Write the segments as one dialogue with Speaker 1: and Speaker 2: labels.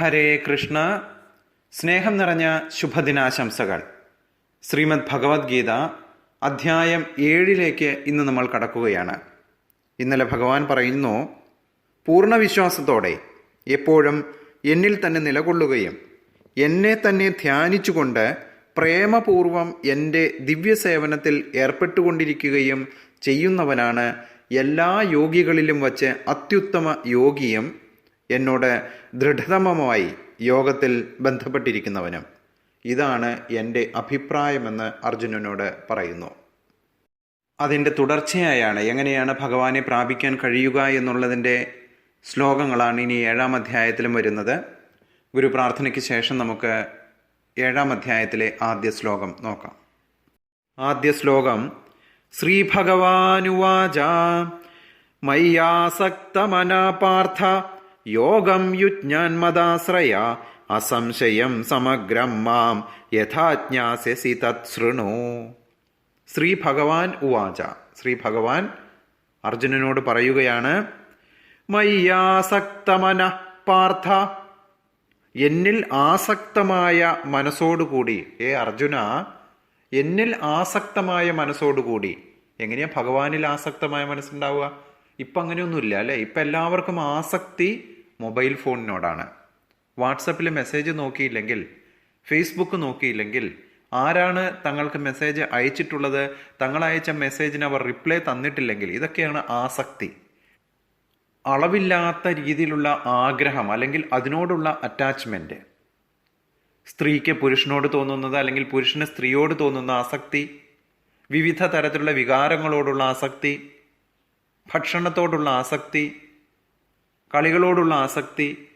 Speaker 1: ഹരേ കൃഷ്ണ. സ്നേഹം നിറഞ്ഞ ശുഭദിനാശംസകൾ. ശ്രീമദ് ഭഗവത്ഗീത അധ്യായം ഏഴിലേക്ക് ഇന്ന് നമ്മൾ കടക്കുകയാണ്. ഇന്നലെ ഭഗവാൻ പറയുന്നു പൂർണ വിശ്വാസത്തോടെ എപ്പോഴും എന്നിൽ തന്നെ നിലകൊള്ളുകയും എന്നെ തന്നെ ധ്യാനിച്ചുകൊണ്ട് പ്രേമപൂർവം എന്റെ ദിവ്യസേവനത്തിൽ ഏർപ്പെട്ടുകൊണ്ടിരിക്കുകയും ചെയ്യുന്നവനാണ് എല്ലാ യോഗികളിലും വച്ച് അത്യുത്തമ യോഗിയും എന്നോട് ദൃഢതമമായി യോഗത്തിൽ ബന്ധപ്പെട്ടിരിക്കുന്നവനും. ഇതാണ് എന്റെ അഭിപ്രായമെന്ന് അർജുനനോട് പറയുന്നു. അതിന്റെ തുടർച്ചയായാണ് എങ്ങനെയാണ് ഭഗവാനെ പ്രാപിക്കാൻ കഴിയുക എന്നുള്ളതിന്റെ ശ്ലോകങ്ങളാണ് ഇനി ഏഴാം അധ്യായത്തിലും വരുന്നത്. ഗുരു പ്രാർത്ഥനയ്ക്ക് ശേഷം നമുക്ക് ഏഴാം അധ്യായത്തിലെ ആദ്യ ശ്ലോകം നോക്കാം. ആദ്യ ശ്ലോകം ശ്രീഭഗവാനുവാച മയ്യാസക്തമനാ പാർത്ഥ യോഗം യുജ്ഞാൻ മദാശ്രയ അസംശയം സമഗ്രം മാം. യഥാജ്ഞാസ്യസി തത് ശൃണു ശ്രീ ഭഗവാൻ ഉവാച. ശ്രീ ഭഗവാൻ അർജുനനോട് പറയുകയാണ് മയ്യാസക്തമന പാർത്ഥ. എന്നിൽ ആസക്തമായ മനസ്സോടുകൂടി ഏ അർജുന എന്നിൽ ആസക്തമായ മനസ്സോടുകൂടി. എങ്ങനെയാ ഭഗവാനിൽ ആസക്തമായ മനസ്സുണ്ടാവുക? ഇപ്പം അങ്ങനെയൊന്നുമില്ല അല്ലേ? ഇപ്പം എല്ലാവർക്കും ആസക്തി മൊബൈൽ ഫോണിനോടാണ്. വാട്സപ്പിൽ മെസ്സേജ് നോക്കിയില്ലെങ്കിൽ ഫേസ്ബുക്ക് നോക്കിയില്ലെങ്കിൽ ആരാണ് തങ്ങൾക്ക് മെസ്സേജ് അയച്ചിട്ടുള്ളത് തങ്ങൾ അയച്ച മെസ്സേജിന് അവർ റിപ്ലൈ തന്നിട്ടില്ലെങ്കിൽ ഇതൊക്കെയാണ് ആസക്തി. അളവില്ലാത്ത രീതിയിലുള്ള ആഗ്രഹം അല്ലെങ്കിൽ അതിനോടുള്ള അറ്റാച്ച്മെന്റ് സ്ത്രീക്ക് പുരുഷനോട് തോന്നുന്നത് അല്ലെങ്കിൽ പുരുഷന് സ്ത്രീയോട് തോന്നുന്ന ആസക്തി വിവിധ തരത്തിലുള്ള വികാരങ്ങളോടുള്ള ആസക്തി ഭക്ഷണത്തോടുള്ള ആസക്തി കളികളോടുള്ള ആസക്തി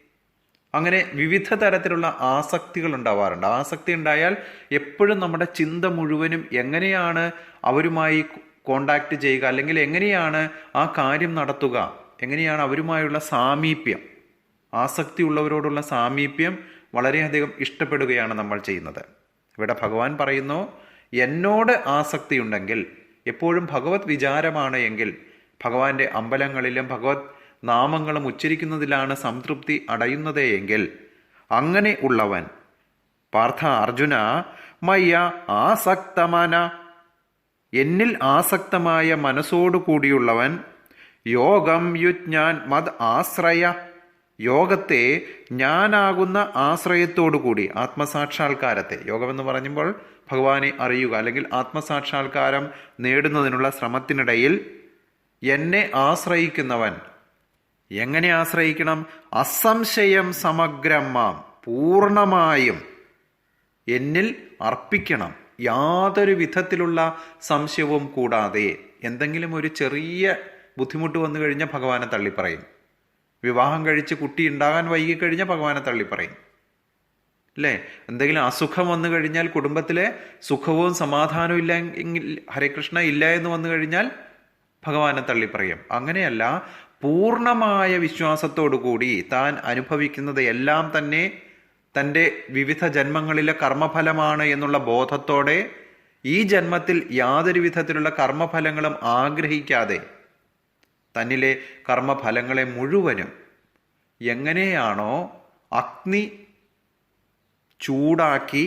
Speaker 1: അങ്ങനെ വിവിധ തരത്തിലുള്ള ആസക്തികൾ ഉണ്ടാവാറുണ്ട്. ആസക്തി ഉണ്ടായാൽ എപ്പോഴും നമ്മുടെ ചിന്ത മുഴുവനും എങ്ങനെയാണ് അവരുമായി കോണ്ടാക്ട് ചെയ്യുക അല്ലെങ്കിൽ എങ്ങനെയാണ് ആ കാര്യം നടത്തുക എങ്ങനെയാണ് അവരുമായുള്ള സാമീപ്യം ആസക്തി ഉള്ളവരോടുള്ള സാമീപ്യം വളരെയധികം ഇഷ്ടപ്പെടുകയാണ് നമ്മൾ ചെയ്യുന്നത്. ഇവിടെ ഭഗവാൻ പറയുന്നു എന്നോട് ആസക്തി ഉണ്ടെങ്കിൽ എപ്പോഴും ഭഗവത് വിചാരമാണ് എങ്കിൽ ഭഗവാന്റെ അമ്പലങ്ങളിലും ഭഗവത് നാമങ്ങളും ഉച്ചരിക്കുന്നതിലാണ് സംതൃപ്തി അടയുന്നതേയെങ്കിൽ അങ്ങനെ ഉള്ളവൻ. പാർത്ഥ അർജുന മയ്യ ആസക്തമന. എന്നിൽ ആസക്തമായ മനസ്സോടു കൂടിയുള്ളവൻ യോഗം യുജ്ഞാൻ മത് ആശ്രയ. യോഗത്തെ ഞാനാകുന്ന ആശ്രയത്തോടു കൂടി ആത്മസാക്ഷാത്കാരത്തെ. യോഗമെന്ന് പറയുമ്പോൾ ഭഗവാനെ അറിയുക അല്ലെങ്കിൽ ആത്മസാക്ഷാത്കാരം നേടുന്നതിനുള്ള ശ്രമത്തിനിടയിൽ എന്നെ ആശ്രയിക്കുന്നവൻ എങ്ങനെ ആശ്രയിക്കണം? അസംശയം സമഗ്രം മാം. പൂർണമായും എന്നിൽ അർപ്പിക്കണം. യാതൊരു വിധത്തിലുള്ള സംശയവും കൂടാതെ എന്തെങ്കിലും ഒരു ചെറിയ ബുദ്ധിമുട്ട് വന്നു കഴിഞ്ഞാൽ ഭഗവാനെ തള്ളിപ്പറയും വിവാഹം കഴിച്ച് കുട്ടി ഉണ്ടാകാൻ വൈകിക്കഴിഞ്ഞാൽ ഭഗവാനെ തള്ളിപ്പറയും അല്ലേ? എന്തെങ്കിലും അസുഖം വന്നു കഴിഞ്ഞാൽ കുടുംബത്തിലെ സുഖവും സമാധാനവും ഇല്ല ഹരേകൃഷ്ണ ഇല്ല എന്ന് വന്നു കഴിഞ്ഞാൽ ഭഗവാനെ തള്ളിപ്പറയും അങ്ങനെയല്ല പൂർണമായ വിശ്വാസത്തോടു കൂടി താൻ അനുഭവിക്കുന്നത് എല്ലാം തന്നെ തന്റെ വിവിധ ജന്മങ്ങളിലെ കർമ്മഫലമാണ് എന്നുള്ള ബോധത്തോടെ ഈ ജന്മത്തിൽ യാതൊരു വിധത്തിലുള്ള കർമ്മഫലങ്ങളും ആഗ്രഹിക്കാതെ തന്നിലെ കർമ്മഫലങ്ങളെ മുഴുവനും എങ്ങനെയാണോ അഗ്നി ചൂടാക്കി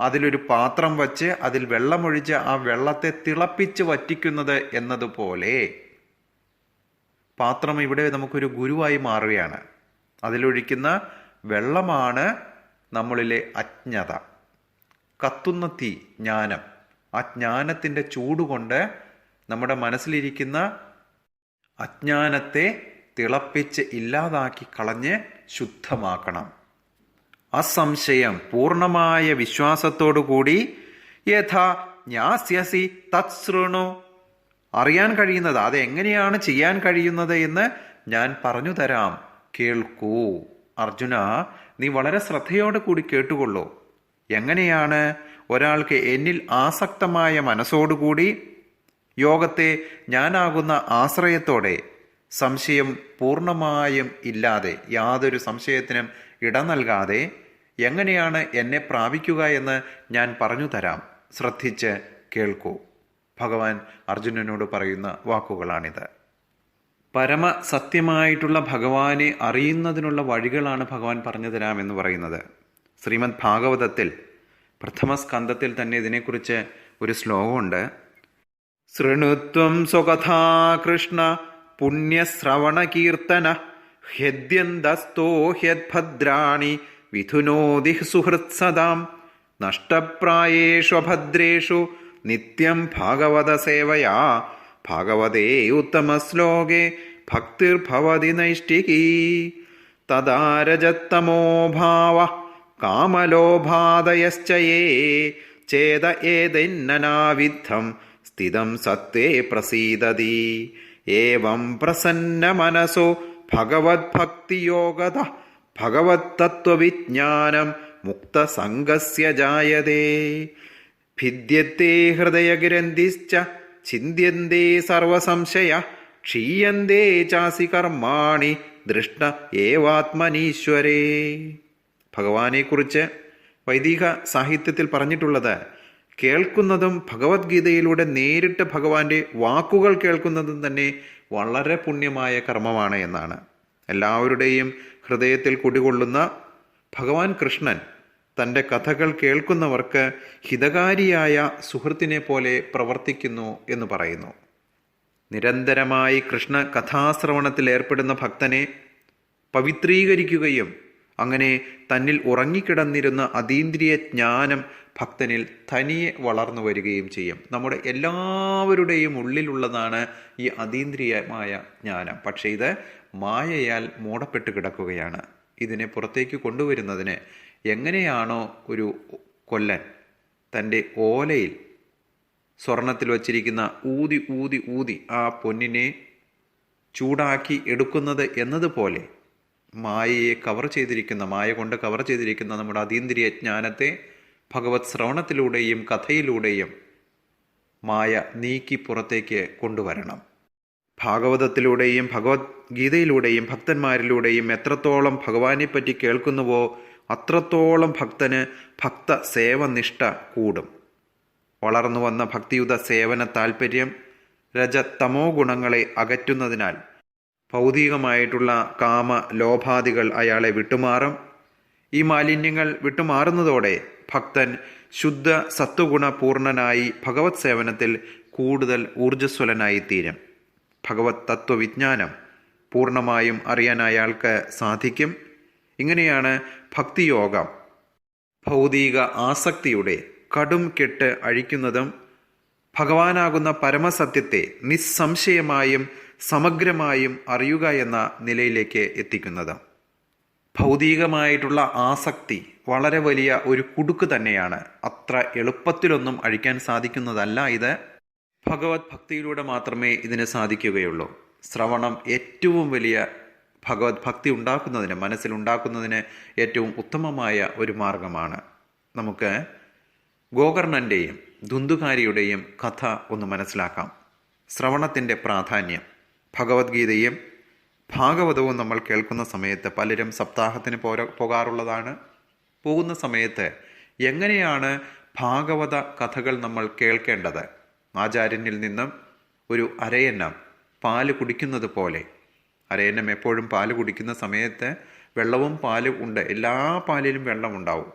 Speaker 1: അതിലൊരു പാത്രം വച്ച് അതിൽ വെള്ളമൊഴിച്ച് ആ വെള്ളത്തെ തിളപ്പിച്ച് വറ്റിക്കുന്നത് എന്നതുപോലെ പാത്രം ഇവിടെ നമുക്കൊരു ഗുരുവായി മാറുകയാണ്. അതിലൊഴിക്കുന്ന വെള്ളമാണ് നമ്മളിലെ അജ്ഞത. കത്തുന്ന തീ ജ്ഞാനം. ആ ജ്ഞാനത്തിന്റെ ചൂടുകൊണ്ട് നമ്മുടെ മനസ്സിലിരിക്കുന്ന അജ്ഞാനത്തെ തിളപ്പിച്ച് ഇല്ലാതാക്കി കളഞ്ഞ് ശുദ്ധമാക്കണം. അസംശയം പൂർണമായ വിശ്വാസത്തോടു കൂടി യഥാ ജ്ഞാസ്യസി തത്സൃണു അറിയാൻ കഴിയുന്നത് അത് എങ്ങനെയാണ് ചെയ്യാൻ കഴിയുന്നത് എന്ന് ഞാൻ പറഞ്ഞു തരാം. കേൾക്കൂ. അർജുന നീ വളരെ ശ്രദ്ധയോടെ കൂടി കേട്ടുകൊള്ളൂ. എങ്ങനെയാണ് ഒരാൾക്ക് എന്നിൽ ആസക്തമായ മനസ്സോടുകൂടി യോഗത്തെ ഞാനാകുന്ന ആശ്രയത്തോടെ സംശയം പൂർണമായും ഇല്ലാതെ യാതൊരു സംശയത്തിനും ഇട നൽകാതെ എങ്ങനെയാണ് എന്നെ പ്രാപിക്കുക എന്ന് ഞാൻ പറഞ്ഞു തരാം. ശ്രദ്ധിച്ച് കേൾക്കൂ. ഭഗവാൻ അർജുനനോട് പറയുന്ന വാക്കുകളാണിത്. പരമസത്യമായിട്ടുള്ള ഭഗവാനെ അറിയുന്നതിനുള്ള വഴികളാണ് ഭഗവാൻ പറഞ്ഞു തരാമെന്ന് പറയുന്നത്. ശ്രീമദ് ഭാഗവതത്തിൽ പ്രഥമ സ്കന്ധത്തിൽ തന്നെ ഇതിനെക്കുറിച്ച് ഒരു ശ്ലോകമുണ്ട്. ശൃണുത്വം സ്വകഥാ കൃഷ്ണ പുണ്യശ്രവണകീർത്തന ഹ്യദ്യന്തസ്തോ ഹ്യദ്ഭദ്രാണി വിധുനോതി സുഹൃത്സദാം നഷ്ടപ്രായേഷു അഭദ്രേഷു നിത്യം ഭാഗവത സേവയാ. ഭാഗവതേ ഉത്തമശ്ലോകേ ഭക്തിർഭവതി നൈഷ്ഠികീ തദാരജത്തമോ ഭാവ കാമലോഭാദയശ്ചയേ ചേത ഏതന്നനാവിദ്ധം സ്ഥിതം സത്വേ പ്രസീദതി ഏവം പ്രസന്നമനസോ ഭഗവത്ഭക്തിയോഗത ഭഗവത്തത്വവിജ്ഞാനം മുക്തസംഗസ്യ ജായതേ. ഭിദ്യത്തെ ഹൃദയഗ്രന്ഥിശ്ച ചിന്തിയന്തേ സർവസംശയ ക്ഷീയന്തേ ചാസി കർമാണി ദൃഷ്ട ഏവാത്മനീശ്വരേ. ഭഗവാനെക്കുറിച്ച് വൈദിക സാഹിത്യത്തിൽ പറഞ്ഞിട്ടുള്ളത് കേൾക്കുന്നതും ഭഗവത്ഗീതയിലൂടെ നേരിട്ട് ഭഗവാന്റെ വാക്കുകൾ കേൾക്കുന്നതും തന്നെ വളരെ പുണ്യമായ കർമ്മമാണ് എന്നാണ്. എല്ലാവരുടെയും ഹൃദയത്തിൽ കുടികൊള്ളുന്ന ഭഗവാൻ കൃഷ്ണൻ തന്റെ കഥകൾ കേൾക്കുന്നവർക്ക് ഹിതകാരിയായ സുഹൃത്തിനെ പോലെ പ്രവർത്തിക്കുന്നു എന്ന് പറയുന്നു. നിരന്തരമായി കൃഷ്ണ കഥാശ്രവണത്തിൽ ഏർപ്പെടുന്ന ഭക്തനെ പവിത്രീകരിക്കുകയും അങ്ങനെ തന്നിൽ ഉറങ്ങിക്കിടന്നിരുന്ന അതീന്ദ്രിയ ജ്ഞാനം ഭക്തനിൽ തനിയെ വളർന്നു വരികയും ചെയ്യും. നമ്മുടെ എല്ലാവരുടെയും ഉള്ളിലുള്ളതാണ് ഈ അതീന്ദ്രിയമായ ജ്ഞാനം. പക്ഷേ ഇത് മായയാൽ മൂടപ്പെട്ട് കിടക്കുകയാണ്. ഇതിനെ പുറത്തേക്ക് കൊണ്ടുവരുന്നതിന് എങ്ങനെയാണോ ഒരു കൊല്ലൻ തന്റെ ഓലയിൽ സ്വർണത്തിൽ വച്ചിരിക്കുന്ന ഊതി ഊതി ഊതി ആ പൊന്നിനെ ചൂടാക്കി എടുക്കുന്നത് എന്നതുപോലെ മായയെ കവർ ചെയ്തിരിക്കുന്ന മായ കൊണ്ട് കവർ ചെയ്തിരിക്കുന്ന നമ്മുടെ അതീന്ദ്രിയ ജ്ഞാനത്തെ ഭഗവത് ശ്രവണത്തിലൂടെയും കഥയിലൂടെയും മായ നീക്കി പുറത്തേക്ക് കൊണ്ടുവരണം. ഭാഗവതത്തിലൂടെയും ഭഗവത്ഗീതയിലൂടെയും ഭക്തന്മാരിലൂടെയും എത്രത്തോളം ഭഗവാനെപ്പറ്റി കേൾക്കുന്നുവോ അത്രത്തോളം ഭക്തന് ഭക്ത സേവനിഷ്ഠ കൂടും. വളർന്നു വന്ന ഭക്തിയുത സേവന താൽപ്പര്യം രജ തമോ ഗുണങ്ങളെ അകറ്റുന്നതിനാൽ ഭൗതികമായിട്ടുള്ള കാമ ലോഭാദികൾ അയാളെ വിട്ടുമാറും. ഈ മാലിന്യങ്ങൾ വിട്ടുമാറുന്നതോടെ ഭക്തൻ ശുദ്ധ സത്വഗുണപൂർണനായി ഭഗവത് സേവനത്തിൽ കൂടുതൽ ഊർജസ്വലനായി തീരും ഭഗവത് തത്വവിജ്ഞാനം പൂർണമായും അറിയാൻ അയാൾക്ക് സാധിക്കും. ഇങ്ങനെയാണ് ഭക്തിയോഗം. ഭൗതിക ആസക്തിയുടെ കടും കെട്ട് അഴിക്കുന്നതും ഭഗവാനാകുന്ന പരമസത്യത്തെ നിസ്സംശയമായും സമഗ്രമായും അറിയുക എന്ന നിലയിലേക്ക് എത്തിക്കുന്നത്. ഭൗതികമായിട്ടുള്ള ആസക്തി വളരെ വലിയ ഒരു കുടുക്ക് തന്നെയാണ്. അത്ര എളുപ്പത്തിലൊന്നും അഴിക്കാൻ സാധിക്കുന്നതല്ല ഇത്. ഭഗവത് ഭക്തിയിലൂടെ മാത്രമേ ഇതിന് സാധിക്കുകയുള്ളൂ. ശ്രവണം ഏറ്റവും വലിയ ഭഗവത് ഭക്തി ഉണ്ടാക്കുന്നതിന് മനസ്സിലുണ്ടാക്കുന്നതിന് ഏറ്റവും ഉത്തമമായ ഒരു മാർഗമാണ്. നമുക്ക് ഗോകർണന്റെയും ദുന്ദുകാരിയുടെയും കഥ ഒന്ന് മനസ്സിലാക്കാം. ശ്രവണത്തിന്റെ പ്രാധാന്യം. ഭഗവത്ഗീതയും ഭാഗവതവും നമ്മൾ കേൾക്കുന്ന സമയത്ത് പലരും സപ്താഹത്തിന് പോര പോകാറുള്ളതാണ്. പോകുന്ന സമയത്ത് എങ്ങനെയാണ് ഭാഗവത കഥകൾ നമ്മൾ കേൾക്കേണ്ടത്? ആചാര്യനിൽ നിന്നും ഒരു അരയന്നം പാൽ കുടിക്കുന്നത് പോലെ അരയന്നം എപ്പോഴും പാൽ കുടിക്കുന്ന സമയത്ത് വെള്ളവും പാലും ഉണ്ട്. എല്ലാ പാലിലും വെള്ളമുണ്ടാവും.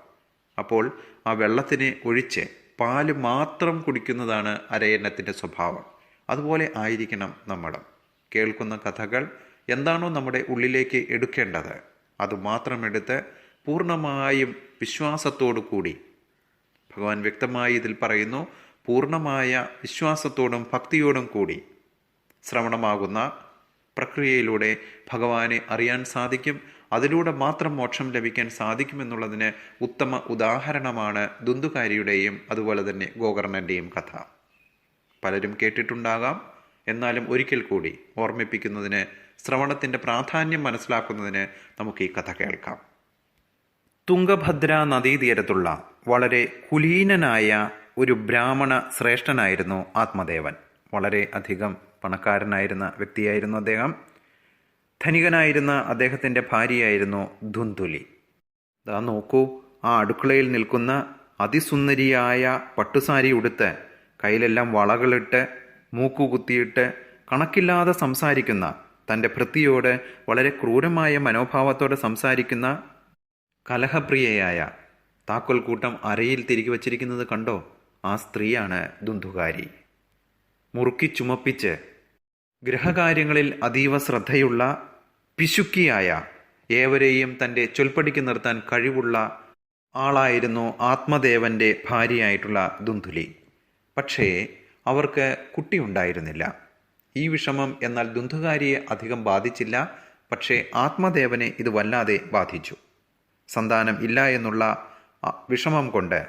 Speaker 1: അപ്പോൾ ആ വെള്ളത്തിനെ ഒഴിച്ച് പാൽ മാത്രം കുടിക്കുന്നതാണ് അരയന്നത്തിന്റെ സ്വഭാവം. അതുപോലെ ആയിരിക്കണം നമ്മൾ കേൾക്കുന്ന കഥകൾ എന്താണോ നമ്മുടെ ഉള്ളിലേക്ക് എടുക്കേണ്ടത്. അത് മാത്രം എടുത്ത് പൂർണമായും വിശ്വാസത്തോടു കൂടി. ഭഗവാൻ വ്യക്തമായി ഇതിൽ പറയുന്നു പൂർണമായ വിശ്വാസത്തോടും ഭക്തിയോടും കൂടി ശ്രവണമാകുന്ന പ്രക്രിയയിലൂടെ ഭഗവാനെ അറിയാൻ സാധിക്കും. അതിലൂടെ മാത്രം മോക്ഷം ലഭിക്കാൻ സാധിക്കുമെന്നുള്ളതിന് ഉത്തമ ഉദാഹരണമാണ് ദുന്തുകാരിയുടെയും അതുപോലെ തന്നെ ഗോകർണന്റെയും കഥ. പലരും കേട്ടിട്ടുണ്ടാകാം. എന്നാലും ഒരിക്കൽ കൂടി ഓർമ്മിപ്പിക്കുന്നതിന് ശ്രവണത്തിന്റെ പ്രാധാന്യം മനസ്സിലാക്കുന്നതിന് നമുക്ക് ഈ കഥ കേൾക്കാം. തുംഗഭദ്ര നദീതീരത്തുള്ള വളരെ കുലീനനായ ഒരു ബ്രാഹ്മണ ശ്രേഷ്ഠനായിരുന്നു ആത്മദേവൻ. വളരെ അധികം പണക്കാരനായിരുന്ന വ്യക്തിയായിരുന്നു അദ്ദേഹം. ധനികനായിരുന്ന അദ്ദേഹത്തിന്റെ ഭാര്യയായിരുന്നു ധുന്തുലി. ദാ നോക്കൂ ആ അടുക്കളയിൽ നിൽക്കുന്ന അതിസുന്ദരിയായ പട്ടുസാരി ഉടുത്ത് കയ്യിലെല്ലാം വളകളിട്ട് മൂക്കുകുത്തിയിട്ട് കണക്കില്ലാതെ സംസാരിക്കുന്ന തന്റെ ഭൃത്തിയോട് വളരെ ക്രൂരമായ മനോഭാവത്തോടെ സംസാരിക്കുന്ന കലഹപ്രിയയായ താക്കോൽ കൂട്ടം അരയിൽ തിരികെ വച്ചിരിക്കുന്നത് കണ്ടോ? ആ സ്ത്രീയാണ് ദുന്ധുകാരി മുറുക്കി ചുമപ്പിച്ച് ഗൃഹകാര്യങ്ങളിൽ അതീവ ശ്രദ്ധയുള്ള പിശുക്കിയായ ഏവരെയും തന്റെ ചൊൽപ്പടിക്ക് നിർത്താൻ കഴിവുള്ള ആളായിരുന്നു ആത്മദേവന്റെ ഭാര്യയായിട്ടുള്ള ദുന്ധുലി പക്ഷേ അവർക്ക് കുട്ടിയുണ്ടായിരുന്നില്ല. ഈ വിഷമം എന്നാൽ ദുന്ധുകാരിയെ അധികം ബാധിച്ചില്ല. പക്ഷേ ആത്മദേവനെ ഇത് വല്ലാതെ ബാധിച്ചു. സന്താനം ഇല്ല എന്നുള്ള വിഷമം കൊണ്ട്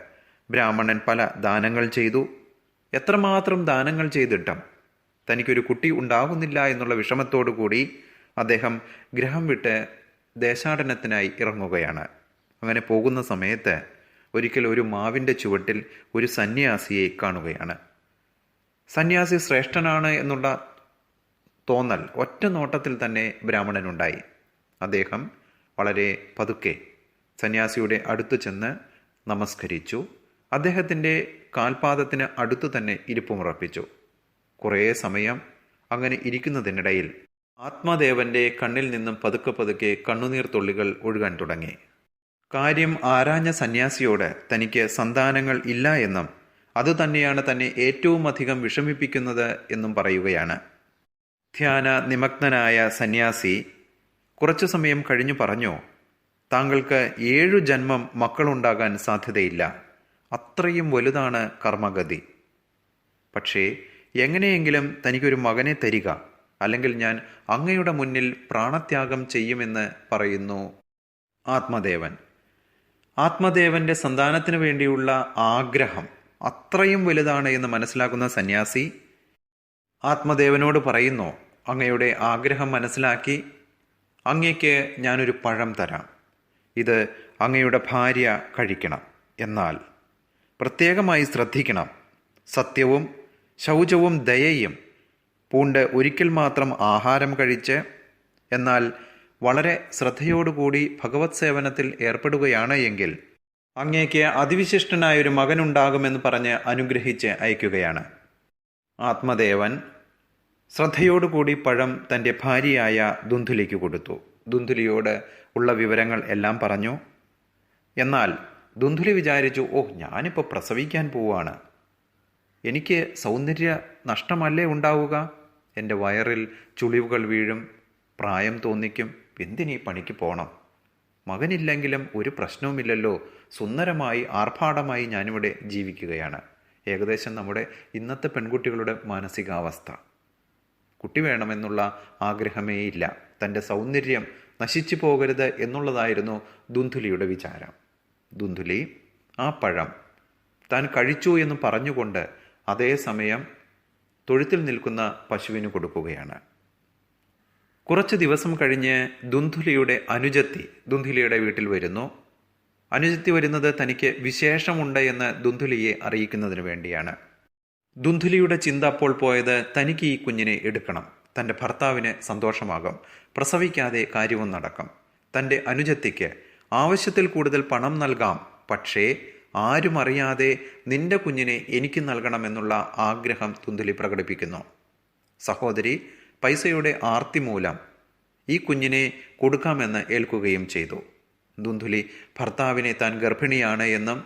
Speaker 1: ബ്രാഹ്മണൻ പല ദാനങ്ങൾ ചെയ്തു. എത്രമാത്രം ദാനങ്ങൾ ചെയ്തിട്ടും തനിക്കൊരു കുട്ടി ഉണ്ടാകുന്നില്ല എന്നുള്ള വിഷമത്തോടു കൂടി അദ്ദേഹം ഗ്രഹം വിട്ട് ദേശാടനത്തിനായി ഇറങ്ങുകയാണ്. അങ്ങനെ പോകുന്ന സമയത്ത് ഒരിക്കൽ ഒരു മാവിന്റെ ചുവട്ടിൽ ഒരു സന്യാസിയെ കാണുകയാണ്. സന്യാസി ശ്രേഷ്ഠനാണ് എന്നുള്ള തോന്നൽ ഒറ്റ നോട്ടത്തിൽ തന്നെ ബ്രാഹ്മണനുണ്ടായി. അദ്ദേഹം വളരെ പതുക്കെ സന്യാസിയുടെ അടുത്തു ചെന്ന് നമസ്കരിച്ചു. അദ്ദേഹത്തിന്റെ കാൽപാദത്തിന് അടുത്തു തന്നെ ഇരിപ്പുമുറപ്പിച്ചു. കുറേ സമയം അങ്ങനെ ഇരിക്കുന്നതിനിടയിൽ ആത്മാദേവന്റെ കണ്ണിൽ നിന്നും പതുക്കെ പതുക്കെ കണ്ണുനീർ തുള്ളികൾ ഒഴുകാൻ തുടങ്ങി. കാര്യം ആരാഞ്ഞ സന്യാസിയോട് തനിക്ക് സന്താനങ്ങൾ ഇല്ല എന്നും അതുതന്നെയാണ് തന്നെ ഏറ്റവും അധികം വിഷമിപ്പിക്കുന്നത് എന്നും പറയുകയാണ്. ധ്യാന നിമഗ്നനായ സന്യാസി കുറച്ചു സമയം കഴിഞ്ഞു പറഞ്ഞു താങ്കൾക്ക് ഏഴു ജന്മം മക്കളുണ്ടാകാൻ സാധ്യതയില്ല. അത്രയും വലുതാണ് കർമ്മഗതി. പക്ഷേ എങ്ങനെയെങ്കിലും തനിക്കൊരു മകനെ തരിക അല്ലെങ്കിൽ ഞാൻ അങ്ങയുടെ മുന്നിൽ പ്രാണത്യാഗം ചെയ്യുമെന്ന് പറയുന്നു ആത്മദേവൻ. ആത്മദേവന്റെ സന്താനത്തിന് വേണ്ടിയുള്ള ആഗ്രഹം അത്രയും വലുതാണ് എന്ന് മനസ്സിലാക്കുന്ന സന്യാസി ആത്മദേവനോട് പറയുന്നു അങ്ങയുടെ ആഗ്രഹം മനസ്സിലാക്കി അങ്ങയ്ക്ക് ഞാനൊരു പഴം തരാം. ഇത് അങ്ങയുടെ ഭാര്യ കഴിക്കണം. എന്നാൽ പ്രത്യേകമായി ശ്രദ്ധിക്കണം. സത്യവും ശൗചവും ദയയും പൂണ്ട് ഒരിക്കൽ മാത്രം ആഹാരം കഴിച്ച് എന്നാൽ വളരെ ശ്രദ്ധയോടുകൂടി ഭഗവത് സേവനത്തിൽ ഏർപ്പെടുകയാണ് എങ്കിൽ അങ്ങേക്ക് അതിവിശിഷ്ടനായൊരു മകനുണ്ടാകുമെന്ന് പറഞ്ഞ് അനുഗ്രഹിച്ച് അയക്കുകയാണ്. ആത്മദേവൻ ശ്രദ്ധയോടുകൂടി പഴം തന്റെ ഭാര്യയായ ദുന്ധുലിക്ക് കൊടുത്തു. ദുന്ധുലിയോട് ഉള്ള വിവരങ്ങൾ എല്ലാം പറഞ്ഞു. എന്നാൽ ദുന്ധുലി വിചാരിച്ചു ഓ ഞാനിപ്പോൾ പ്രസവിക്കാൻ പോവാണ്. എനിക്ക് സൗന്ദര്യ നഷ്ടമല്ലേ ഉണ്ടാവുക? എന്റെ വയറിൽ ചുളിവുകൾ വീഴും പ്രായം തോന്നിക്കും. എന്തിനീ പണിക്ക് പോണം? മകനില്ലെങ്കിലും ഒരു പ്രശ്നവുമില്ലല്ലോ. സുന്ദരമായി ആർഭാടമായി ഞാനിവിടെ ജീവിക്കുകയാണ്. ഏകദേശം നമ്മുടെ ഇന്നത്തെ പെൺകുട്ടികളുടെ മാനസികാവസ്ഥ. കുട്ടി വേണമെന്നുള്ള ആഗ്രഹമേ ഇല്ല തന്റെ സൗന്ദര്യം നശിച്ചു പോകരുത് എന്നുള്ളതായിരുന്നു ദുന്ധുലിയുടെ വിചാരം. ദുന്ധുലി ആ പഴം താൻ കഴിച്ചു എന്ന് പറഞ്ഞുകൊണ്ട് അതേസമയം തൊഴുത്തിൽ നിൽക്കുന്ന പശുവിന് കൊടുക്കുകയാണ്. കുറച്ച് ദിവസം കഴിഞ്ഞ് ദുന്ധുലിയുടെ അനുജത്തി ദുന്ധുലിയുടെ വീട്ടിൽ വരുന്നു. അനുജത്തി വരുന്നത് തനിക്ക് വിശേഷമുണ്ട് എന്ന് ദുന്ധുലിയെ അറിയിക്കുന്നതിന് വേണ്ടിയാണ്. ദുന്ധുലിയുടെ ചിന്ത അപ്പോൾ പോയത് തനിക്ക് ഈ കുഞ്ഞിനെ എടുക്കണം. തന്റെ ഭർത്താവിന് സന്തോഷമാകും. പ്രസവിക്കാതെ കാര്യവും നടക്കും. തന്റെ അനുജത്തിക്ക് ആവശ്യത്തിൽ കൂടുതൽ പണം നൽകാം. പക്ഷേ ആരും അറിയാതെ നിന്റെ കുഞ്ഞിനെ എനിക്ക് നൽകണമെന്നുള്ള ആഗ്രഹം തുന്തലി പ്രകടിപ്പിക്കുന്നു. സഹോദരി പൈസയുടെ ആർത്തി മൂലം ഈ കുഞ്ഞിനെ കൊടുക്കാമെന്ന് ഏൽക്കുകയും ചെയ്തു. ദുന്ധുലി ഭർത്താവിനെ താൻ ഗർഭിണിയാണ് എന്നും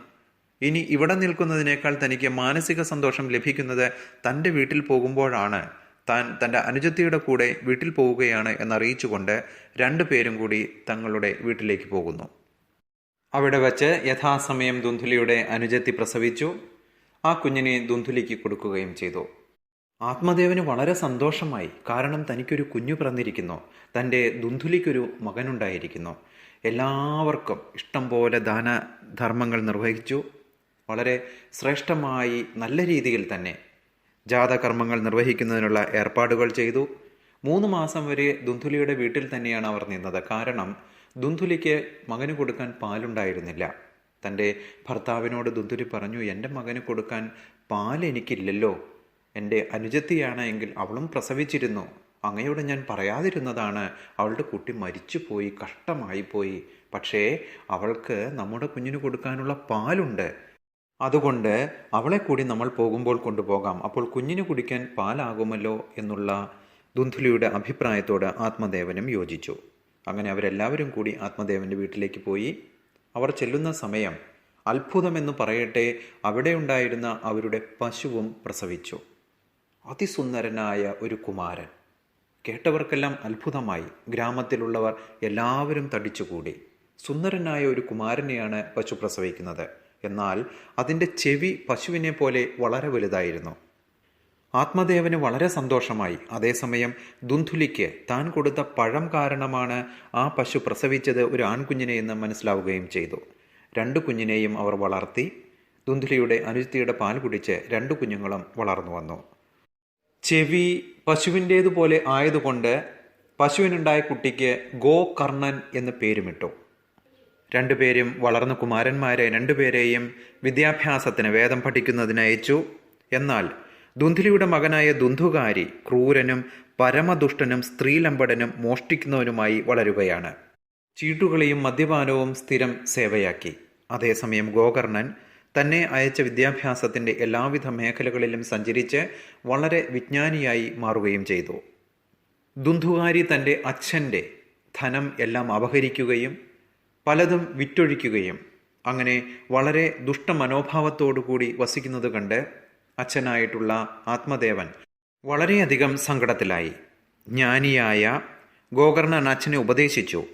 Speaker 1: ഇനി ഇവിടെ നിൽക്കുന്നതിനേക്കാൾ തനിക്ക് മാനസിക സന്തോഷം ലഭിക്കുന്നത് തന്റെ വീട്ടിൽ പോകുമ്പോഴാണ്. താൻ തന്റെ അനുജത്തിയുടെ കൂടെ വീട്ടിൽ പോവുകയാണ് എന്നറിയിച്ചുകൊണ്ട് രണ്ടു പേരും കൂടി തങ്ങളുടെ വീട്ടിലേക്ക് പോകുന്നു. അവിടെ വച്ച് യഥാസമയം ദുന്ധുലിയുടെ അനുജത്തി പ്രസവിച്ചു. ആ കുഞ്ഞിനെ ദുന്ധുലിക്ക് കൊടുക്കുകയും ചെയ്തു. ആത്മദേവന് വളരെ സന്തോഷമായി. കാരണം തനിക്കൊരു കുഞ്ഞു പിറന്നിരിക്കുന്നു. തന്റെ ദുന്ധുലിക്കൊരു മകനുണ്ടായിരിക്കുന്നു. എല്ലാവർക്കും ഇഷ്ടം പോലെ ദാനധർമ്മങ്ങൾ നിർവഹിച്ചു. വളരെ ശ്രേഷ്ഠമായി നല്ല രീതിയിൽ തന്നെ ജാതകർമ്മങ്ങൾ നിർവഹിക്കുന്നതിനുള്ള ഏർപ്പാടുകൾ ചെയ്തു. മൂന്ന് മാസം വരെ ദുന്ധുലിയുടെ വീട്ടിൽ തന്നെയാണ് അവർ നിന്നത്. കാരണം ദുന്ധുലിക്ക് മകന് കൊടുക്കാൻ പാലുണ്ടായിരുന്നില്ല. തന്റെ ഭർത്താവിനോട് ദുന്ധുലി പറഞ്ഞു എന്റെ മകന് കൊടുക്കാൻ പാൽ എനിക്കില്ലല്ലോ. എന്റെ അനുജത്തിയാണ് എങ്കിൽ അവളും പ്രസവിച്ചിരുന്നു. അങ്ങയോട് ഞാൻ പറയാതിരുന്നതാണ്. അവളുടെ കുട്ടി മരിച്ചുപോയി കഷ്ടമായി പോയി പക്ഷേ അവൾക്ക് നമ്മുടെ കുഞ്ഞിന് കൊടുക്കാനുള്ള പാലുണ്ട്. അതുകൊണ്ട് അവളെ കൂടി നമ്മൾ പോകുമ്പോൾ കൊണ്ടുപോകാം. അപ്പോൾ കുഞ്ഞിന് കുടിക്കാൻ പാലാകുമല്ലോ എന്നുള്ള ദുന്ധുലിയുടെ അഭിപ്രായത്തോട് ആത്മദേവനും യോജിച്ചു. അങ്ങനെ അവരെല്ലാവരും കൂടി ആത്മദേവന്റെ വീട്ടിലേക്ക് പോയി. അവർ ചെല്ലുന്ന സമയം അത്ഭുതമെന്ന് പറയട്ടെ അവിടെ ഉണ്ടായിരുന്ന അവരുടെ പശുവും പ്രസവിച്ചു. അതിസുന്ദരനായ ഒരു കുമാരൻ. കേട്ടവർക്കെല്ലാം അത്ഭുതമായി. ഗ്രാമത്തിലുള്ളവർ എല്ലാവരും തടിച്ചുകൂടി. സുന്ദരനായ ഒരു കുമാരനെയാണ് പശു പ്രസവിക്കുന്നത്. എന്നാൽ അതിന്റെ ചെവി പശുവിനെ പോലെ വളരെ വലുതായിരുന്നു. ആത്മദേവന് വളരെ സന്തോഷമായി. അതേസമയം ദുന്ധുലിക്ക് താൻ കൊടുത്ത പഴം കാരണമാണ് ആ പശു പ്രസവിച്ചത് ഒരു ആൺകുഞ്ഞിനെ എന്ന് മനസ്സിലാവുകയും ചെയ്തു. രണ്ടു കുഞ്ഞിനെയും അവർ വളർത്തി ദുന്ധുലിയുടെ അനുജിത്തിയുടെ പാൽ കുടിച്ച് രണ്ടു കുഞ്ഞുങ്ങളും വളർന്നു വന്നു. ചെവി പശുവിന്റേതുപോലെ ആയതുകൊണ്ട് പശുവിനുണ്ടായ കുട്ടിക്ക് ഗോ കർണൻ എന്ന് പേരുമിട്ടു. രണ്ടുപേരും വളർന്ന കുമാരന്മാരെ രണ്ടുപേരെയും വിദ്യാഭ്യാസത്തിന് വേദം പഠിക്കുന്നതിന് അയച്ചു. എന്നാൽ ദുന്ധുലിയുടെ മകനായ ദുന്ധുകാരി ക്രൂരനും പരമദുഷ്ടനും സ്ത്രീലമ്പടനും മോഷ്ടിക്കുന്നവനുമായി വളരുകയാണ്. ചീട്ടുകളിയും മദ്യപാനവും സ്ഥിരം സേവയാക്കി. അതേസമയം ഗോകർണൻ തന്നെ അയച്ച വിദ്യാഭ്യാസത്തിന്റെ എല്ലാവിധ മേഖലകളിലും സഞ്ചരിച്ച് വളരെ വിജ്ഞാനിയായി മാറുകയും ചെയ്തു. ദുന്ധുകാരി തന്റെ അച്ഛന്റെ ധനം എല്ലാം അപഹരിക്കുകയും പലതും വിറ്റൊഴിക്കുകയും അങ്ങനെ വളരെ ദുഷ്ടമനോഭാവത്തോടു കൂടി വസിക്കുന്നത് കണ്ട് അച്ഛനായിട്ടുള്ള ആത്മദേവൻ വളരെയധികം സങ്കടത്തിലായി. ജ്ഞാനിയായ ഗോകർണൻ അച്ഛനെ ഉപദേശിച്ചു.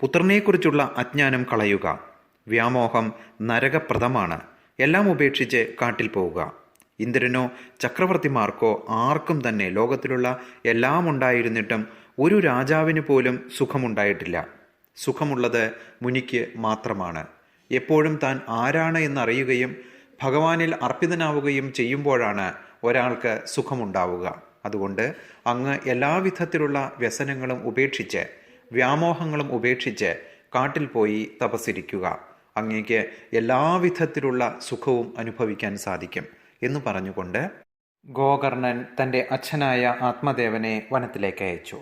Speaker 1: പുത്രനെക്കുറിച്ചുള്ള അജ്ഞാനം കളയുക. വ്യാമോഹം നരകപ്രദമാണ്. എല്ലാം ഉപേക്ഷിച്ച് കാട്ടിൽ പോവുക. ഇന്ദ്രനോ ചക്രവർത്തിമാർക്കോ ആർക്കും തന്നെ ലോകത്തിലുള്ള എല്ലാം ഉണ്ടായിരുന്നിട്ടും ഒരു രാജാവിന് പോലും സുഖമുണ്ടായിട്ടില്ല. സുഖമുള്ളത് മുനിക്ക് മാത്രമാണ്. എപ്പോഴും താൻ ആരാണ് എന്നറിയുകയും ഭഗവാനിൽ അർപ്പിതനാവുകയും ചെയ്യുമ്പോഴാണ് ഒരാൾക്ക് സുഖമുണ്ടാവുക. അതുകൊണ്ട് അങ്ങ് എല്ലാവിധത്തിലുള്ള വ്യസനങ്ങളും ഉപേക്ഷിച്ച് വ്യാമോഹങ്ങളും ഉപേക്ഷിച്ച് കാട്ടിൽ പോയി തപസ്സിരിക്കുക. അങ്ങേക്ക് എല്ലാവിധത്തിലുള്ള സുഖവും അനുഭവിക്കാൻ സാധിക്കും എന്ന് പറഞ്ഞുകൊണ്ട് ഗോകർണൻ തന്റെ അച്ഛനായ ആത്മദേവനെ വനത്തിലേക്ക് അയച്ചു.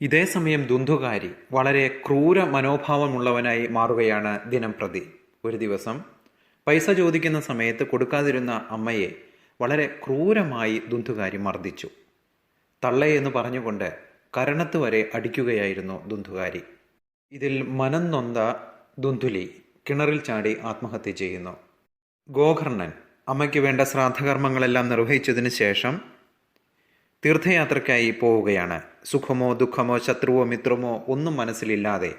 Speaker 1: ഇതേ സമയം ദുന്ധുകാരി വളരെ ക്രൂര മനോഭാവമുള്ളവനായി മാറുകയാണ് ദിനം പ്രതി ഒരു ദിവസം പൈസ ചോദിക്കുന്ന സമയത്ത് കൊടുക്കാതിരുന്ന അമ്മയെ വളരെ ക്രൂരമായി ദുന്ധുകാരി മർദ്ദിച്ചു. തള്ളയെന്ന് പറഞ്ഞുകൊണ്ട് കരണത്ത് വരെ അടിക്കുകയായിരുന്നു ദുന്ധുകാരി ഇതിൽ മനം നൊന്ത ദുന്ധുലി കിണറിൽ ചാടി ആത്മഹത്യ ചെയ്യുന്നു. ഗോകർണൻ അമ്മയ്ക്ക് വേണ്ട ശ്രാദ്ധകർമ്മങ്ങളെല്ലാം നിർവഹിച്ചതിന് ശേഷം തീർത്ഥയാത്രയ്ക്കായി പോവുകയാണ്. സുഖമോ ദുഃഖമോ ശത്രുവോ മിത്രമോ ഒന്നും മനസ്സിലില്ലാതെ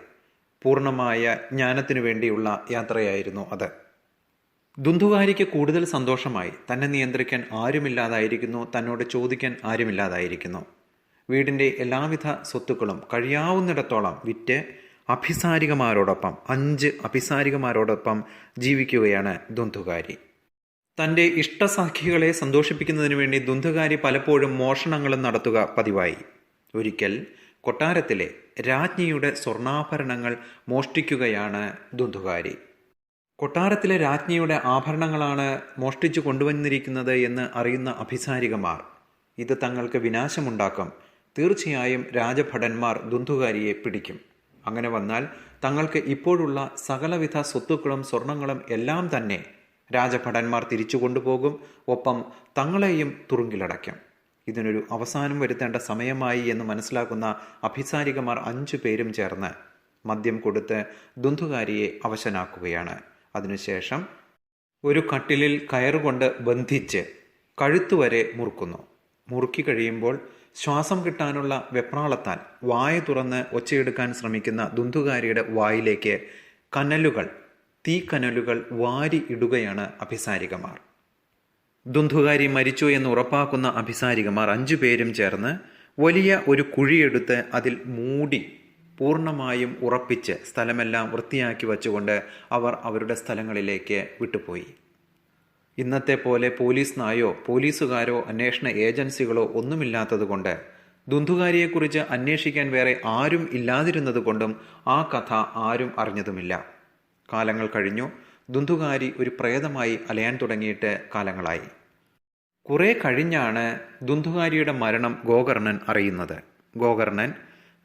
Speaker 1: പൂർണമായ ജ്ഞാനത്തിനു വേണ്ടിയുള്ള യാത്രയായിരുന്നു അത്. ദുന്ധുകാരിക്ക് കൂടുതൽ സന്തോഷമായി തന്നെ നിയന്ത്രിക്കാൻ ആരുമില്ലാതായിരിക്കുന്നു തന്നോട് ചോദിക്കാൻ ആരുമില്ലാതായിരിക്കുന്നു. വീടിന്റെ എല്ലാവിധ സ്വത്തുക്കളും കഴിയാവുന്നിടത്തോളം വിറ്റ് അഭിസാരികമാരോടൊപ്പം അഞ്ച് അഭിസാരികമാരോടൊപ്പം ജീവിക്കുകയാണ് ദുന്ധുകാരി. തന്റെ ഇഷ്ടസാഖികളെ സന്തോഷിപ്പിക്കുന്നതിന് വേണ്ടി ദുന്ധുകാരി പലപ്പോഴും മോഷണങ്ങളും നടത്തുക പതിവായി. ഒരിക്കൽ കൊട്ടാരത്തിലെ രാജ്ഞിയുടെ സ്വർണാഭരണങ്ങൾ മോഷ്ടിക്കുകയാണ് ദുന്ധുകാരി. കൊട്ടാരത്തിലെ രാജ്ഞിയുടെ ആഭരണങ്ങളാണ് മോഷ്ടിച്ചു കൊണ്ടുവന്നിരിക്കുന്നത് എന്ന് അറിയുന്ന അഭിസാരികമാർ. ഇത് തങ്ങൾക്ക് വിനാശമുണ്ടാക്കും. തീർച്ചയായും രാജഭടന്മാർ ദുന്ധുകാരിയെ പിടിക്കും. അങ്ങനെ വന്നാൽ തങ്ങൾക്ക് ഇപ്പോഴുള്ള സകലവിധ സ്വത്തുക്കളും സ്വർണങ്ങളും എല്ലാം തന്നെ രാജഭടന്മാർ തിരിച്ചു കൊണ്ടുപോകും. ഒപ്പം തങ്ങളെയും തുറുങ്കിലടയ്ക്കും. ഇതിനൊരു അവസാനം വരുത്തേണ്ട സമയമായി എന്ന് മനസ്സിലാക്കുന്ന അഭിസാരികമാർ അഞ്ചു പേരും ചേർന്ന് മദ്യം കൊടുത്ത് ദുന്ധുകാരിയെ അവശനാക്കുകയാണ്. അതിനുശേഷം ഒരു കട്ടിലിൽ കയറുകൊണ്ട് ബന്ധിച്ച് കഴുത്തുവരെ മുറുക്കുന്നു. മുറുക്കി കഴിയുമ്പോൾ ശ്വാസം കിട്ടാനുള്ള വെപ്രാളത്താൻ വായ തുറന്ന് ഒച്ചയെടുക്കാൻ ശ്രമിക്കുന്ന ദുന്ധുകാരിയുടെ വായിലേക്ക് കനലുകൾ തീക്കനലുകൾ വാരി ഇടുകയാണ് അഭിസാരികമാർ. ദുന്ധുകാരി മരിച്ചു എന്ന് ഉറപ്പാക്കുന്ന അഭിസാരികമാർ അഞ്ചു പേരും ചേർന്ന് വലിയ ഒരു കുഴിയെടുത്ത് അതിൽ മൂടി പൂർണമായും ഉറപ്പിച്ച് സ്ഥലമെല്ലാം വൃത്തിയാക്കി വച്ചുകൊണ്ട് അവർ അവരുടെ സ്ഥലങ്ങളിലേക്ക് വിട്ടുപോയി. ഇന്നത്തെ പോലെ പോലീസ് നായോ പോലീസുകാരോ അന്വേഷണ ഏജൻസികളോ ഒന്നുമില്ലാത്തതുകൊണ്ട് ദുന്ധുകാരിയെക്കുറിച്ച് അന്വേഷിക്കാൻ വേറെ ആരും ഇല്ലാതിരുന്നതുകൊണ്ടും ആ കഥ ആരും അറിഞ്ഞതുമില്ല. കാലങ്ങൾ കഴിഞ്ഞു. ദുന്ധുകാരി ഒരു പ്രേതമായി അലയാൻ തുടങ്ങിയിട്ട് കാലങ്ങളായി. കുറേ കഴിഞ്ഞാണ് ദുന്ധുകാരിയുടെ മരണം ഗോകർണൻ അറിയുന്നത്. ഗോകർണൻ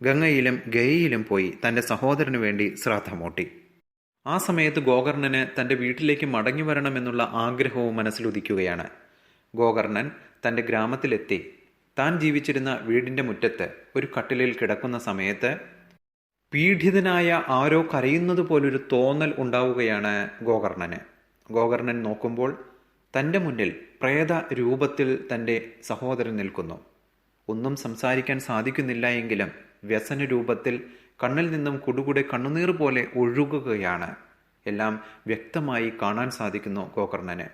Speaker 1: ഗംഗയിലും ഗയയിലും പോയി തന്റെ സഹോദരന് വേണ്ടി ശ്രാദ്ധമൂട്ടി. ആ സമയത്ത് ഗോകർണന് തന്റെ വീട്ടിലേക്ക് മടങ്ങി വരണമെന്നുള്ള ആഗ്രഹവും മനസ്സിലുദിക്കുകയാണ്. ഗോകർണൻ തന്റെ ഗ്രാമത്തിലെത്തി. താൻ ജീവിച്ചിരുന്ന വീടിന്റെ മുറ്റത്ത് ഒരു കട്ടിലിൽ കിടക്കുന്ന സമയത്ത് പീഡിതനായ ആരോ കരയുന്നത് പോലൊരു തോന്നൽ ഉണ്ടാവുകയാണ് ഗോകർണന്. ഗോകർണൻ നോക്കുമ്പോൾ തന്റെ മുന്നിൽ പ്രേത രൂപത്തിൽ തന്റെ സഹോദരൻ നിൽക്കുന്നു. ഒന്നും സംസാരിക്കാൻ സാധിക്കുന്നില്ല എങ്കിലും വ്യസന രൂപത്തിൽ കണ്ണിൽ നിന്നും കുടുകുടെ കണ്ണുനീർ പോലെ ഒഴുകുകയാണ്. എല്ലാം വ്യക്തമായി കാണാൻ സാധിക്കുന്നു ഗോകർണന്.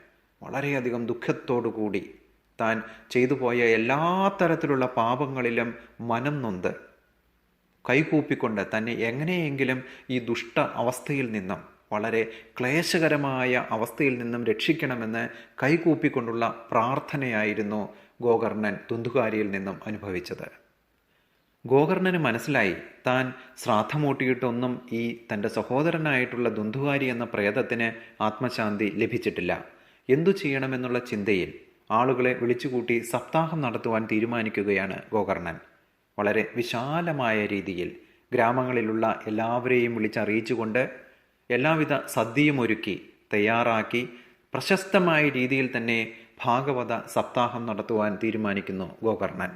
Speaker 1: വളരെയധികം ദുഃഖത്തോടു കൂടി താൻ ചെയ്തു പോയ എല്ലാ തരത്തിലുള്ള പാപങ്ങളിലും മനം നൊന്ത്. കൈകൂപ്പിക്കൊണ്ട് തന്നെ എങ്ങനെയെങ്കിലും ഈ ദുഷ്ട അവസ്ഥയിൽ നിന്നും വളരെ ക്ലേശകരമായ അവസ്ഥയിൽ നിന്നും രക്ഷിക്കണമെന്ന് കൈകൂപ്പിക്കൊണ്ടുള്ള പ്രാർത്ഥനയായിരുന്നു ഗോകർണൻ തുന്തുകാരിയിൽ നിന്നും അനുഭവിച്ചത്. ഗോകർണന് മനസ്സിലായി താൻ ശ്രാദ്ധമൂട്ടിയിട്ടൊന്നും ഈ തന്റെ സഹോദരനായിട്ടുള്ള ദുന്ധുവാരി എന്ന പ്രേതത്തിന് ആത്മശാന്തി ലഭിച്ചിട്ടില്ല. എന്തു ചെയ്യണമെന്നുള്ള ചിന്തയിൽ ആളുകളെ വിളിച്ചുകൂട്ടി സപ്താഹം നടത്തുവാൻ തീരുമാനിക്കുകയാണ് ഗോകർണൻ. വളരെ വിശാലമായ രീതിയിൽ ഗ്രാമങ്ങളിലുള്ള എല്ലാവരെയും വിളിച്ചറിയിച്ചുകൊണ്ട് എല്ലാവിധ സദ്യയും ഒരുക്കി തയ്യാറാക്കി പ്രശസ്തമായ രീതിയിൽ തന്നെ ഭാഗവത സപ്താഹം നടത്തുവാൻ തീരുമാനിക്കുന്നു ഗോകർണൻ.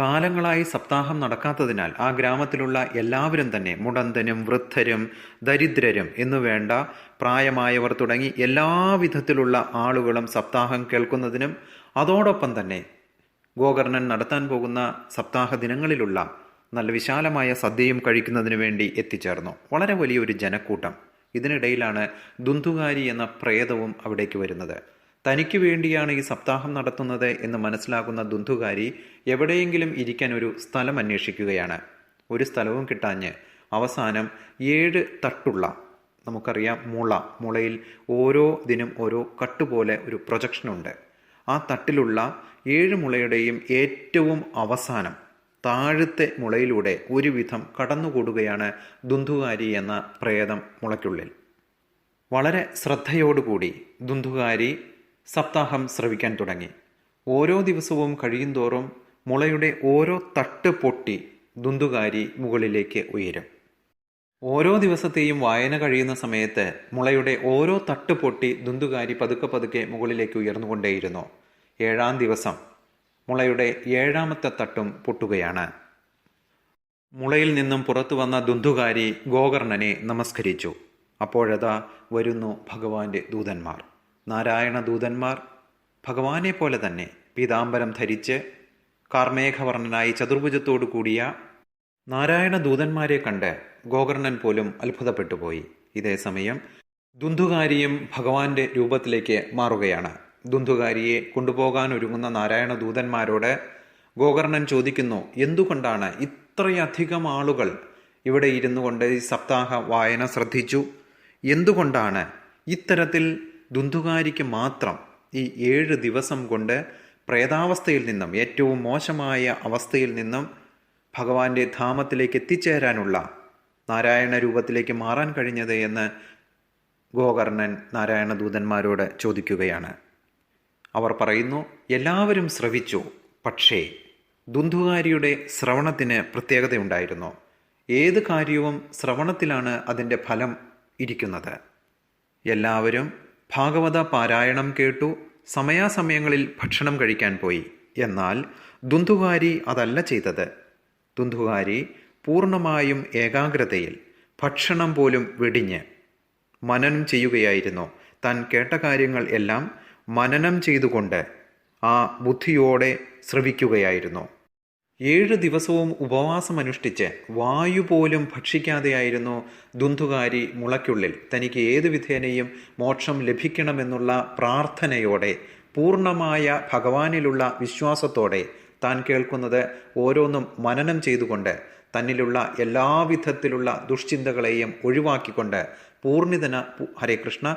Speaker 1: കാലങ്ങളായി സപ്താഹം നടക്കാത്തതിനാൽ ആ ഗ്രാമത്തിലുള്ള എല്ലാവരും തന്നെ മുടന്തനും വൃദ്ധരും ദരിദ്രരും എന്നു വേണ്ട പ്രായമായവർ തുടങ്ങി എല്ലാവിധത്തിലുള്ള ആളുകളും സപ്താഹം കേൾക്കുന്നതിനും അതോടൊപ്പം തന്നെ ഗോകർണൻ നടത്താൻ പോകുന്ന സപ്താഹ ദിനങ്ങളിലുള്ള നല്ല വിശാലമായ സദ്യയും കഴിക്കുന്നതിന് വേണ്ടി എത്തിച്ചേർന്നു. വളരെ വലിയൊരു ജനക്കൂട്ടം. ഇതിനിടയിലാണ് ദുന്തുകാരി എന്ന പ്രേതവും അവിടേക്ക് വരുന്നത്. തനിക്ക് വേണ്ടിയാണ് ഈ സപ്താഹം നടത്തുന്നത് എന്ന് മനസ്സിലാക്കുന്ന ദുന്ധുകാരി എവിടെയെങ്കിലും ഇരിക്കാൻ ഒരു സ്ഥലം അന്വേഷിക്കുകയാണ്. ഒരു സ്ഥലവും കിട്ടാഞ്ഞ് അവസാനം ഏഴ് തട്ടുള്ള നമുക്കറിയാം മുള മുളയിൽ ഓരോ ദിനം ഓരോ കട്ടുപോലെ ഒരു പ്രൊജക്ഷനുണ്ട്. ആ തട്ടിലുള്ള ഏഴ് മുളയുടെയും ഏറ്റവും അവസാനം താഴത്തെ മുളയിലൂടെ ഒരുവിധം കടന്നുകൂടുകയാണ് ദുന്ധുകാരി എന്ന പ്രേതം മുളയ്ക്കുള്ളിൽ. വളരെ ശ്രദ്ധയോടുകൂടി ദുന്തുകാരി സപ്താഹം ശ്രവിക്കാൻ തുടങ്ങി. ഓരോ ദിവസവും കഴിയുന്തോറും മുളയുടെ ഓരോ തട്ട് പൊട്ടി ദുന്തുകാരി മുകളിലേക്ക് ഉയരും. ഓരോ ദിവസത്തെയും വായന കഴിയുന്ന സമയത്ത് മുളയുടെ ഓരോ തട്ട് പൊട്ടി ദുന്തുകാരി പതുക്കെ പതുക്കെ മുകളിലേക്ക് ഉയർന്നുകൊണ്ടേയിരുന്നു. ഏഴാം ദിവസം മുളയുടെ ഏഴാമത്തെ തട്ടും പൊട്ടുകയാണ്. മുളയിൽ നിന്നും പുറത്തു വന്ന ദുന്തുകാരി ഗോകർണനെ നമസ്കരിച്ചു. അപ്പോഴതാ വരുന്നു ഭഗവാന്റെ ദൂതന്മാർ. നാരായണ ദൂതന്മാർ ഭഗവാനെ പോലെ തന്നെ പീതാംബരം ധരിച്ച് കാർമേഘവർണനായി ചതുർഭുജത്തോടു കൂടിയ നാരായണ ദൂതന്മാരെ കണ്ട് ഗോകർണൻ പോലും അത്ഭുതപ്പെട്ടുപോയി ഇതേ സമയം ദുന്ധുകാരിയും ഭഗവാന്റെ രൂപത്തിലേക്ക് മാറുകയാണ്. ദുന്ധുകാരിയെ കൊണ്ടുപോകാൻ ഒരുങ്ങുന്ന നാരായണ ദൂതന്മാരോട് ഗോകർണൻ ചോദിക്കുന്നു എന്തുകൊണ്ടാണ് ഇത്രയധികം ആളുകൾ ഇവിടെ ഇരുന്നു കൊണ്ട് ഈ സപ്താഹ വായന ശ്രദ്ധിച്ചു? എന്തുകൊണ്ടാണ് ഇത്തരത്തിൽ ദുന്തുകാരിക്ക് മാത്രം ഈ ഏഴ് ദിവസം കൊണ്ട് പ്രേതാവസ്ഥയിൽ നിന്നും ഏറ്റവും മോശമായ അവസ്ഥയിൽ നിന്നും ഭഗവാന്റെ ധാമത്തിലേക്ക് എത്തിച്ചേരാനുള്ള നാരായണ രൂപത്തിലേക്ക് മാറാൻ കഴിഞ്ഞത് എന്ന് ഗോകർണൻ നാരായണദൂതന്മാരോട് ചോദിക്കുകയാണ്. അവർ പറയുന്നു എല്ലാവരും ശ്രവിച്ചു പക്ഷേ ദുന്ദുകാരിയുടെ ശ്രവണത്തിന് പ്രത്യേകതയുണ്ടായിരുന്നു. ഏത് കാര്യവും ശ്രവണത്തിലാണ് അതിന്റെ ഫലം ഇരിക്കുന്നത്. എല്ലാവരും ഭാഗവത പാരായണം കേട്ടു സമയാസമയങ്ങളിൽ ഭക്ഷണം കഴിക്കാൻ പോയി. എന്നാൽ ദുന്ദുകാരി അതല്ല ചെയ്തത്. ദുന്ദുകാരി പൂർണമായും ഏകാഗ്രതയിൽ ഭക്ഷണം പോലും വെടിഞ്ഞ് മനനം ചെയ്യുകയായിരുന്നു. താൻ കേട്ട കാര്യങ്ങൾ എല്ലാം മനനം ചെയ്തുകൊണ്ട് ആ ബുദ്ധിയോടെ ശ്രവിക്കുകയായിരുന്നു. ഏഴ് ദിവസവും ഉപവാസം അനുഷ്ഠിച്ച് വായു പോലും ഭക്ഷിക്കാതെയായിരുന്നു ദുന്തുകാരി മുളയ്ക്കുള്ളിൽ. തനിക്ക് ഏത് വിധേനയും മോക്ഷം ലഭിക്കണമെന്നുള്ള പ്രാർത്ഥനയോടെ പൂർണമായ ഭഗവാനിലുള്ള വിശ്വാസത്തോടെ താൻ കേൾക്കുന്നത് ഓരോന്നും മനനം ചെയ്തുകൊണ്ട് തന്നിലുള്ള എല്ലാവിധത്തിലുള്ള ദുഷ്ചിന്തകളെയും ഒഴിവാക്കിക്കൊണ്ട് പൂർണിതന ഹരേ കൃഷ്ണ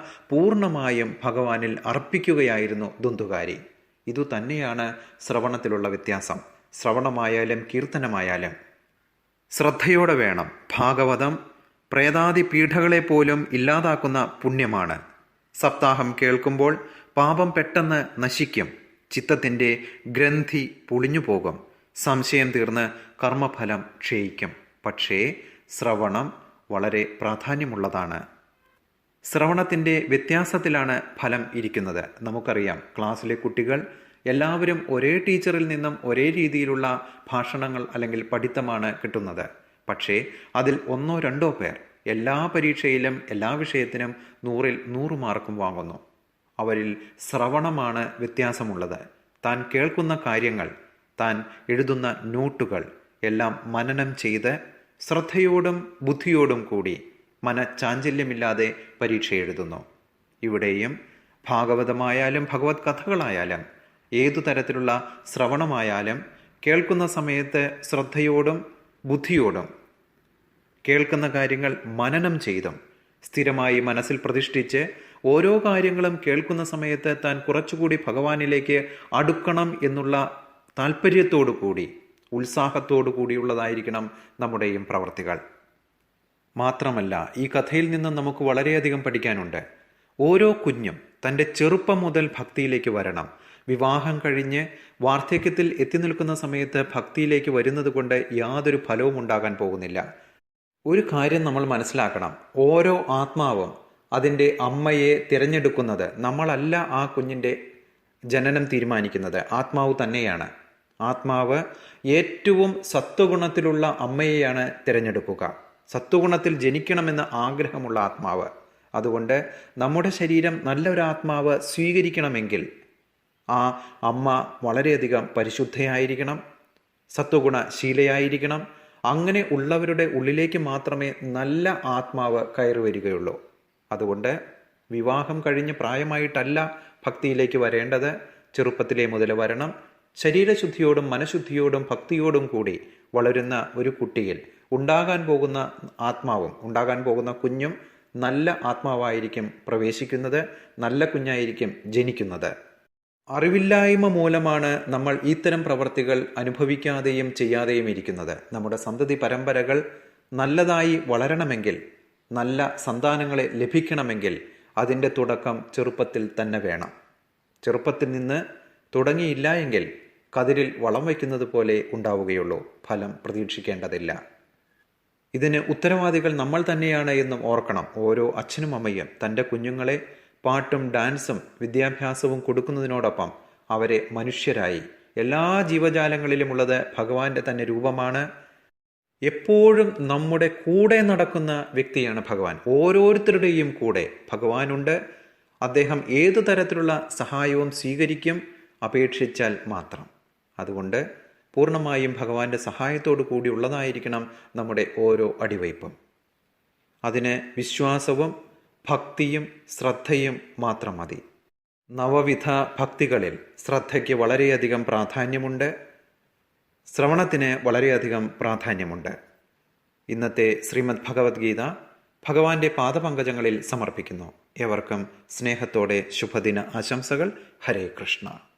Speaker 1: ഭഗവാനിൽ അർപ്പിക്കുകയായിരുന്നു ദുന്തുകാരി. ഇതു തന്നെയാണ് ശ്രവണത്തിലുള്ള വ്യത്യാസം. ശ്രവണമായാലും കീർത്തനമായാലും ശ്രദ്ധയോടെ വേണം. ഭാഗവതം പ്രേതാദി പീഠകളെപ്പോലും ഇല്ലാതാക്കുന്ന പുണ്യമാണ്. സപ്താഹം കേൾക്കുമ്പോൾ പാപം പെട്ടെന്ന് നശിക്കും. ചിത്തത്തിന്റെ ഗ്രന്ഥി പൊളിഞ്ഞു പോകും. സംശയം തീർന്ന് കർമ്മഫലം ക്ഷയിക്കും. പക്ഷേ ശ്രവണം വളരെ പ്രാധാന്യമുള്ളതാണ്. ശ്രവണത്തിന്റെ വ്യത്യാസത്തിലാണ് ഫലം ഇരിക്കുന്നത്. നമുക്കറിയാം ക്ലാസ്സിലെ കുട്ടികൾ എല്ലാവരും ഒരേ ടീച്ചറിൽ നിന്നും ഒരേ രീതിയിലുള്ള ഭാഷണങ്ങൾ അല്ലെങ്കിൽ പഠിത്തമാണ് കിട്ടുന്നത്. പക്ഷേ അതിൽ ഒന്നോ രണ്ടോ പേർ എല്ലാ പരീക്ഷയിലും എല്ലാ വിഷയത്തിനും നൂറിൽ നൂറ് മാർക്കും വാങ്ങുന്നു. അവരിൽ ശ്രവണമാണ് വ്യത്യാസമുള്ളത്. താൻ കേൾക്കുന്ന കാര്യങ്ങൾ താൻ എഴുതുന്ന നോട്ടുകൾ എല്ലാം മനനം ചെയ്ത് ശ്രദ്ധയോടും ബുദ്ധിയോടും കൂടി മനച്ചാഞ്ചല്യമില്ലാതെ പരീക്ഷ എഴുതുന്നു ഇവിടെയും ഭാഗവതമായാലും ഭഗവത് കഥകളായാലും ഏതു തരത്തിലുള്ള ശ്രവണമായാലും കേൾക്കുന്ന സമയത്ത് ശ്രദ്ധയോടും ബുദ്ധിയോടും കേൾക്കുന്ന കാര്യങ്ങൾ മനനം ചെയ്തും സ്ഥിരമായി മനസ്സിൽ പ്രതിഷ്ഠിച്ച് ഓരോ കാര്യങ്ങളും കേൾക്കുന്ന സമയത്ത് താൻ കുറച്ചുകൂടി ഭഗവാനിലേക്ക് അടുക്കണം എന്നുള്ള താല്പര്യത്തോടു കൂടി ഉത്സാഹത്തോടു കൂടിയുള്ളതായിരിക്കണം നമ്മുടെയും പ്രവർത്തികൾ. മാത്രമല്ല ഈ കഥയിൽ നിന്ന് നമുക്ക് വളരെയധികം പഠിക്കാനുണ്ട്. ഓരോ കുഞ്ഞും തന്റെ ചെറുപ്പം മുതൽ ഭക്തിയിലേക്ക് വരണം. വിവാഹം കഴിഞ്ഞ് വാർദ്ധക്യത്തിൽ എത്തി നിൽക്കുന്ന സമയത്ത് ഭക്തിയിലേക്ക് വരുന്നത് കൊണ്ട് യാതൊരു ഫലവും ഉണ്ടാകാൻ പോകുന്നില്ല. ഒരു കാര്യം നമ്മൾ മനസ്സിലാക്കണം. ഓരോ ആത്മാവും അതിന്റെ അമ്മയെ തിരഞ്ഞെടുക്കുന്നത് നമ്മളല്ല ആ കുഞ്ഞിന്റെ ജനനം തീരുമാനിക്കുന്നത്. ആത്മാവ് തന്നെയാണ്. ആത്മാവ് ഏറ്റവും സത്വഗുണത്തിലുള്ള അമ്മയെയാണ് തിരഞ്ഞെടുക്കുക. സത്വഗുണത്തിൽ ജനിക്കണമെന്ന് ആഗ്രഹമുള്ള ആത്മാവ്. അതുകൊണ്ട് നമ്മുടെ ശരീരം നല്ലൊരാത്മാവ് സ്വീകരിക്കണമെങ്കിൽ ആ അമ്മ വളരെയധികം പരിശുദ്ധയായിരിക്കണം സത്വഗുണ ശീലയായിരിക്കണം അങ്ങനെ ഉള്ളവരുടെ ഉള്ളിലേക്ക് മാത്രമേ നല്ല ആത്മാവ് കയറി വരികയുള്ളൂ. അതുകൊണ്ട് വിവാഹം കഴിഞ്ഞ് പ്രായമായിട്ടല്ല ഭക്തിയിലേക്ക് വരേണ്ടത്. ചെറുപ്പത്തിലെ മുതൽ വരണം. ശരീരശുദ്ധിയോടും മനഃശുദ്ധിയോടും ഭക്തിയോടും കൂടി വളരുന്ന ഒരു കുട്ടിയിൽ ഉണ്ടാകാൻ പോകുന്ന ആത്മാവും ഉണ്ടാകാൻ പോകുന്ന കുഞ്ഞും നല്ല ആത്മാവായിരിക്കും പ്രവേശിക്കുന്നത് നല്ല കുഞ്ഞായിരിക്കും ജനിക്കുന്നത്. അറിവില്ലായ്മ മൂലമാണ് നമ്മൾ ഇത്തരം പ്രവർത്തികൾ അനുഭവിക്കാതെയും ചെയ്യാതെയും ഇരിക്കുന്നത്. നമ്മുടെ സന്തതി പരമ്പരകൾ നല്ലതായി വളരണമെങ്കിൽ നല്ല സന്താനങ്ങളെ ലഭിക്കണമെങ്കിൽ അതിന്റെ തുടക്കം ചെറുപ്പത്തിൽ തന്നെ വേണം. ചെറുപ്പത്തിൽ നിന്ന് തുടങ്ങിയില്ല എങ്കിൽ കതിരിൽ വളം വയ്ക്കുന്നത് പോലെ ഉണ്ടാവുകയുള്ളൂ. ഫലം പ്രതീക്ഷിക്കേണ്ടതില്ല. ഇതിന് ഉത്തരവാദികൾ നമ്മൾ തന്നെയാണ് എന്നും ഓർക്കണം. ഓരോ അച്ഛനും അമ്മയും തന്റെ കുഞ്ഞുങ്ങളെ പാട്ടും ഡാൻസും വിദ്യാഭ്യാസവും കൊടുക്കുന്നതിനോടൊപ്പം അവരെ മനുഷ്യരായി. എല്ലാ ജീവജാലങ്ങളിലുമുള്ളത് ഭഗവാന്റെ തന്നെ രൂപമാണ്. എപ്പോഴും നമ്മുടെ കൂടെ നടക്കുന്ന വ്യക്തിയാണ് ഭഗവാൻ. ഓരോരുത്തരുടെയും കൂടെ ഭഗവാനുണ്ട്. അദ്ദേഹം ഏതു തരത്തിലുള്ള സഹായവും സ്വീകരിക്കും അപേക്ഷിച്ചാൽ മാത്രം. അതുകൊണ്ട് പൂർണമായും ഭഗവാന്റെ സഹായത്തോടു കൂടി ഉള്ളതായിരിക്കണം നമ്മുടെ ഓരോ അടിവയ്പും അതിന് വിശ്വാസവും ഭക്തിയും ശ്രദ്ധയും മാത്രം മതി. നവവിധ ഭക്തികളിൽ ശ്രദ്ധയ്ക്ക് വളരെയധികം പ്രാധാന്യമുണ്ട്. ശ്രവണത്തിന് വളരെയധികം പ്രാധാന്യമുണ്ട്. ഇന്നത്തെ ശ്രീമദ് ഭഗവത്ഗീത ഭഗവാന്റെ പാദപങ്കജങ്ങളിൽ സമർപ്പിക്കുന്നു. ഏവർക്കും സ്നേഹത്തോടെ ശുഭദിന ആശംസകൾ. ഹരേ കൃഷ്ണ.